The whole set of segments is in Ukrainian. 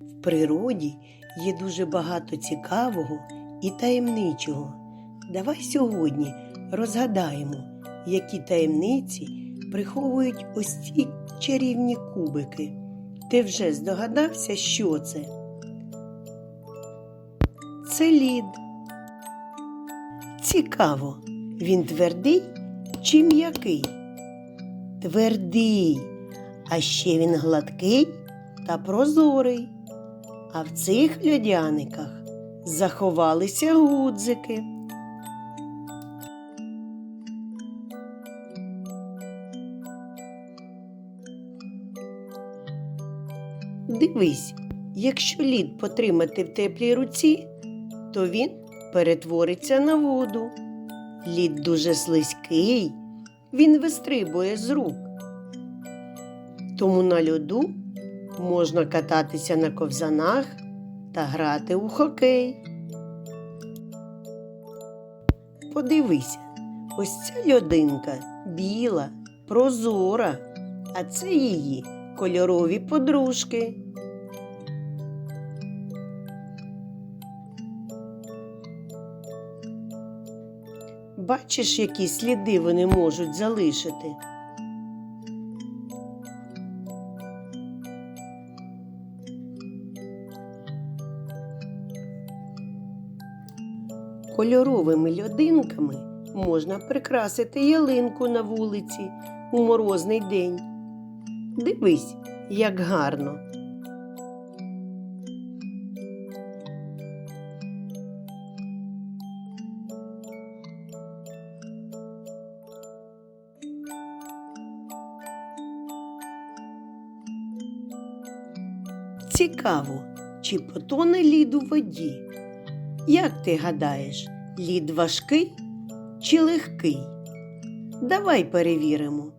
В природі є дуже багато цікавого і таємничого. Давай сьогодні розгадаємо, які таємниці приховують ось ці чарівні кубики. Ти вже здогадався, що це? Це лід. Цікаво, він твердий чи м'який? Твердий, а ще він гладкий та прозорий. А в цих льодяниках заховалися гудзики. Дивись, якщо лід потримати в теплій руці, то він перетвориться на воду. Лід дуже слизький, він вистрибує з рук. Тому на льоду можна кататися на ковзанах та грати у хокей. Подивися, ось ця льодинка біла, прозора, а це її кольорові подружки. Бачиш, які сліди вони можуть залишити. Кольоровими льодинками можна прикрасити ялинку на вулиці у морозний день. Дивись, як гарно. Цікаво, чи потоне лід у воді? Як ти гадаєш, лід важкий чи легкий? Давай перевіримо.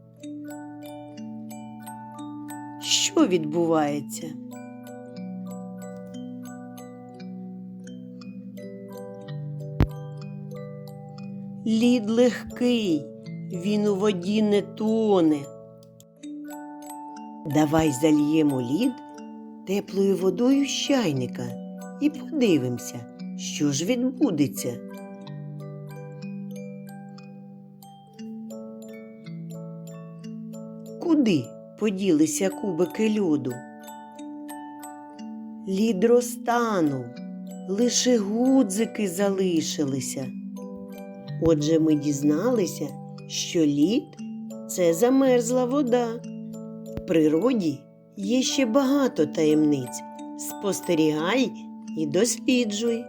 Що відбувається? Лід легкий, він у воді не тоне. Давай зальємо лід теплою водою з чайника і подивимося, що ж відбудеться. Куди поділися кубики льоду? Лід розтанув, лише гудзики залишилися. Отже, ми дізналися, що лід це замерзла вода. В природі є ще багато таємниць. Спостерігай і досліджуй.